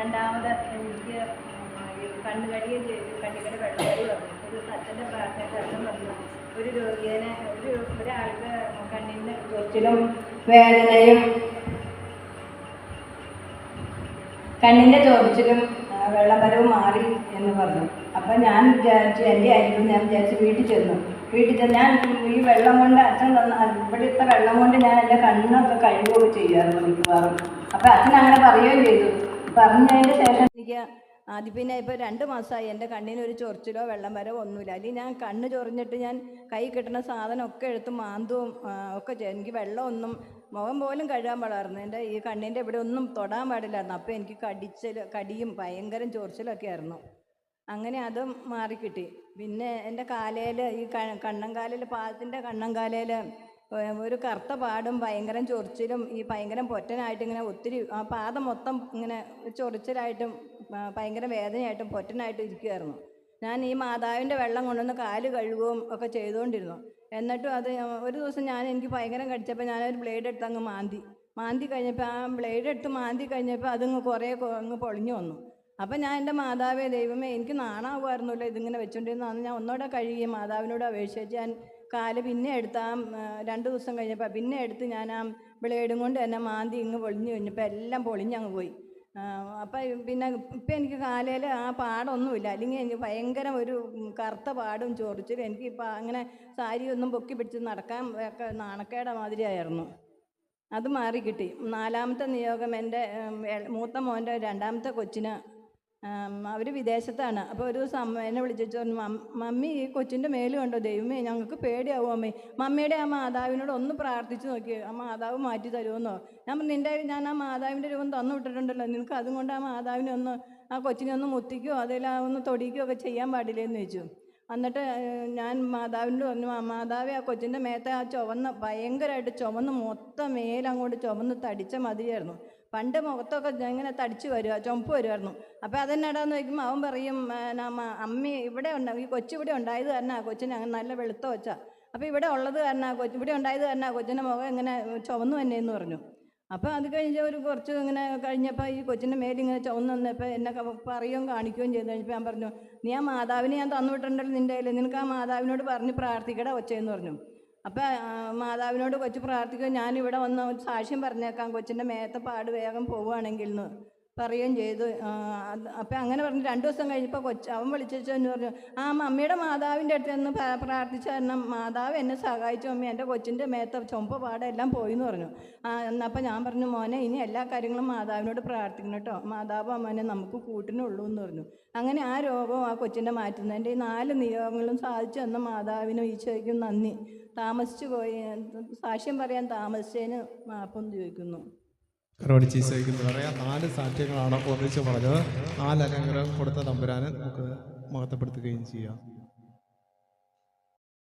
രണ്ടാമത് എനിക്ക് കണ്ണുകടിയെ കണ്ണ് കടിയും ചെയ്തു. കണ്ണിക്കടെ വെള്ളം കടി വന്നു. ഒരു അച്ഛന്റെ പ്രാർത്ഥന അച്ഛൻ വന്നു. ഒരു രോഗിയെ ഒരു ഒരാൾക്ക് കണ്ണിന് ചൊച്ചിലും വേദനയും കണ്ണിന്റെ ചോദിച്ചിലും വെള്ളപരവും മാറി എന്ന് പറഞ്ഞു. അപ്പം ഞാൻ വിചാരിച്ചു എന്റെ ആയിരിക്കും ഞാൻ വിചാരിച്ചു വീട്ടിൽ ചെന്നു. വീട്ടിൽ ചെന്ന് ഞാൻ ഈ വെള്ളം കൊണ്ട് അച്ഛൻ തന്ന ഇവിടുത്തെ വെള്ളം കൊണ്ട് ഞാൻ എന്റെ കണ്ണൊക്കെ കഴുകുകയൊക്കെ ചെയ്യാറുണ്ട് മിക്കവാറും. അപ്പം അച്ഛൻ അങ്ങനെ പറയുകയും ചെയ്തു. പറഞ്ഞതിന് ശേഷം എനിക്ക് അത് പിന്നെ ഇപ്പോൾ രണ്ട് മാസമായി എന്റെ കണ്ണിന് ഒരു ചൊറിച്ചിലോ വെള്ളം വരോ ഒന്നുമില്ല. അല്ലെങ്കിൽ ഞാൻ കണ്ണ് ചൊറിഞ്ഞിട്ട് ഞാൻ കൈ കിട്ടുന്ന സാധനം ഒക്കെ എടുത്ത് മാന്തവും ഒക്കെ ചെയ്യും. എനിക്ക് വെള്ളമൊന്നും മുഖം പോലും കഴുകാൻ പാടായിരുന്നു. എന്റെ ഈ കണ്ണിന്റെ ഇവിടെ ഒന്നും തൊടാൻ പാടില്ലായിരുന്നു. അപ്പോൾ എനിക്ക് കടിച്ചൽ കടിയും ഭയങ്കരം ചൊറിച്ചിലൊക്കെ ആയിരുന്നു. അങ്ങനെ അത് മാറിക്കിട്ടി. പിന്നെ എന്റെ കാലയിൽ ഈ ക- കണ്ണങ്കാലിൽ പാദത്തിന്റെ കണ്ണങ്കാലയിൽ ഒരു കറുത്ത പാടും ഭയങ്കരം ചൊറിച്ചിലും ഈ ഭയങ്കരം പൊറ്റനായിട്ട് ഇങ്ങനെ ഒത്തിരി ആ പാദം മൊത്തം ഇങ്ങനെ ചൊറിച്ചിലായിട്ടും ഭയങ്കര വേദനയായിട്ടും പൊറ്റനായിട്ടും ഇരിക്കുമായിരുന്നു ഞാൻ ഈ മാതാവിന്റെ വെള്ളം കൊണ്ടുവന്ന് കാൽ കഴുകുകയും ഒക്കെ ചെയ്തുകൊണ്ടിരുന്നു. എന്നിട്ടും അത് ഒരു ദിവസം ഞാൻ എനിക്ക് ഭയങ്കരം കടിച്ചപ്പോൾ ഞാനൊരു ബ്ലേഡ് എടുത്ത് അങ്ങ് മാന്തി. മാന്തി കഴിഞ്ഞപ്പോൾ ആ ബ്ലേഡ് എടുത്ത് മാന്തി കഴിഞ്ഞപ്പോൾ അതങ്ങ് കുറേ അങ്ങ് പൊളിഞ്ഞു വന്നു. അപ്പം ഞാൻ എന്റെ മാതാവേ ദൈവമേ എനിക്ക് നാണാവുമായിരുന്നല്ലോ ഇതിങ്ങനെ വെച്ചുകൊണ്ടിരുന്നതാണ് ഞാൻ ഒന്നുകൂടെ കഴുകി മാതാവിനോട് അപേക്ഷിച്ച് ഞാൻ കാൽ പിന്നെ എടുത്ത് ആ രണ്ട് ദിവസം കഴിഞ്ഞപ്പോൾ പിന്നെ എടുത്ത് ഞാൻ ആ ബ്ലേഡും കൊണ്ട് തന്നെ മാന്തി ഇങ്ങ് പൊളിഞ്ഞു കഴിഞ്ഞപ്പോൾ എല്ലാം പൊളിഞ്ഞങ്ങ് പോയി. അപ്പം പിന്നെ ഇപ്പം എനിക്ക് കാലയിൽ ആ പാടൊന്നുമില്ല. അല്ലെങ്കിൽ എനിക്ക് ഭയങ്കര ഒരു കറുത്ത പാടും ചൊറിച്ചിലും എനിക്ക് ഇപ്പം അങ്ങനെ സാരി ഒന്നും പൊക്കി പിടിച്ച് നടക്കാൻ ഒക്കെ നാണക്കേട മാതിരിയായിരുന്നു. അത് മാറി കിട്ടി. നാലാമത്തെ നിയോഗം എന്റെ മൂത്ത മോന്റെ രണ്ടാമത്തെ കൊച്ചിന് അവർ വിദേശത്താണ്. അപ്പോൾ ഒരു ദിവസം അമ്മ എന്നെ വിളിച്ചു പറഞ്ഞു മമ്മി ഈ കൊച്ചിന്റെ മേൽ കണ്ടോ? ദൈവമേ ഞങ്ങൾക്ക് പേടിയാവും അമ്മേ. മമ്മിയുടെ ആ മാതാവിനോട് ഒന്ന് പ്രാർത്ഥിച്ചു നോക്കി. ആ മാതാവ് മാറ്റി തരുമെന്നോ ഞാൻ പറഞ്ഞു, നിന്റെ ഞാൻ ആ മാതാവിന്റെ രൂപം തന്നു വിട്ടിട്ടുണ്ടല്ലോ. നിനക്ക് അതും കൊണ്ട് ആ മാതാവിനെ ഒന്ന് ആ കൊച്ചിനെ ഒന്ന് മുത്തിക്കോ അതെല്ലാം ഒന്ന് തൊടിക്കുകയോ ഒക്കെ ചെയ്യാൻ പാടില്ലേന്ന് ചോദിച്ചു. എന്നിട്ട് ഞാൻ മാതാവിനോട് പറഞ്ഞു "ആ മാതാവേ ആ കൊച്ചിന്റെ മേത്തെ ആ ചുവന്ന ഭയങ്കരമായിട്ട് ചുവന്ന് മൊത്തം മേലങ്ങോട്ട് ചുവന്ന് തടിച്ച മതിയായിരുന്നു. പണ്ട് മുഖത്തൊക്കെ ഇങ്ങനെ തടിച്ച് വരുക ചുമപ്പ് വരുമായിരുന്നു അപ്പോൾ അതെന്നാടാന്ന് ചോദിക്കുമ്പോൾ അവൻ പറയും "ആ, നാ- മ- അമ്മി ഇവിടെ ഉണ്ട് ഈ കൊച്ചു ഇവിടെ ഉണ്ടായത് കാരണം ആ കൊച്ചിന് അങ്ങനെ നല്ല വെളുത്ത വെച്ചാൽ അപ്പോൾ ഇവിടെ ഉള്ളത് കാരണം ആ കൊച്ചു ഇവിടെ ഉണ്ടായത് കാരണം ആ കൊച്ചിന്റെ മുഖം ഇങ്ങനെ ചുവന്നു തന്നെ എന്ന് പറഞ്ഞു. അപ്പോൾ അത് കഴിഞ്ഞ് ഒരു കുറച്ച് ഇങ്ങനെ കഴിഞ്ഞപ്പോൾ ഈ കൊച്ചിന്റെ മേലിങ്ങനെ ചുവന്ന് വന്നപ്പോൾ എന്നെ പറയുകയും കാണിക്കുകയും ചെയ്ത്. കഴിഞ്ഞപ്പോൾ ഞാൻ പറഞ്ഞു നീ ആ മാതാവിനെ ഞാൻ തന്നു വിട്ടിട്ടുണ്ടല്ലോ നിന്റെ കയ്യിൽ നിനക്ക് ആ മാതാവിനോട് പറഞ്ഞ് പ്രാർത്ഥിക്കടാ ഒച്ചയെന്ന് പറഞ്ഞു. അപ്പോൾ മാതാവിനോട് കൊച്ചു പ്രാർത്ഥിക്കുക ഞാനിവിടെ വന്ന് സാക്ഷ്യം പറഞ്ഞേക്കാം. കൊച്ചിന്റെ മേത്തെ പാട് വേഗം പോവുകയാണെങ്കിൽ എന്ന് പറയുകയും ചെയ്തു. അപ്പം അങ്ങനെ പറഞ്ഞ്. രണ്ട് ദിവസം കഴിഞ്ഞപ്പോൾ കൊച്ച അവൻ വിളിച്ചു എന്ന് പറഞ്ഞു ആ മമ്മിയുടെ മാതാവിന്റെ അടുത്ത് നിന്ന് പ്രാർത്ഥിച്ച കാരണം മാതാവ് എന്നെ സഹായിച്ചു അമ്മ. എന്റെ കൊച്ചിന്റെ മേത്ത ചുമപ്പ് പാടെല്ലാം പോയി എന്ന് പറഞ്ഞു. ആ എന്നപ്പോൾ ഞാൻ പറഞ്ഞു മോനെ ഇനി എല്ലാ കാര്യങ്ങളും മാതാവിനോട് പ്രാർത്ഥിക്കണം കേട്ടോ. മാതാവ് അമ്മനെ നമുക്ക് കൂട്ടിനുള്ളൂ എന്ന് പറഞ്ഞു. അങ്ങനെ ആ രോഗവും ആ കൊച്ചിന്റെ മാറ്റുന്നതിന്റെ ഈ നാല് നിയോഗങ്ങളും സാധിച്ചു തന്ന മാതാവിനും ഈശോയ്ക്കും നന്ദി. താമസിച്ചു പോയി സാക്ഷ്യം പറയാൻ താമസിച്ചതിന് മാപ്പം ചോദിക്കുന്നു. കറോടി കഴിക്കുന്നത് പറയാം. നാല് സാക്ഷ്യങ്ങളാണ് ഒന്നിച്ച് പറഞ്ഞത്. നാല് അനുഗ്രഹം കൊടുത്ത തമ്പുരാനെ നമുക്ക് മഹത്വപ്പെടുത്തുകയും ചെയ്യാം.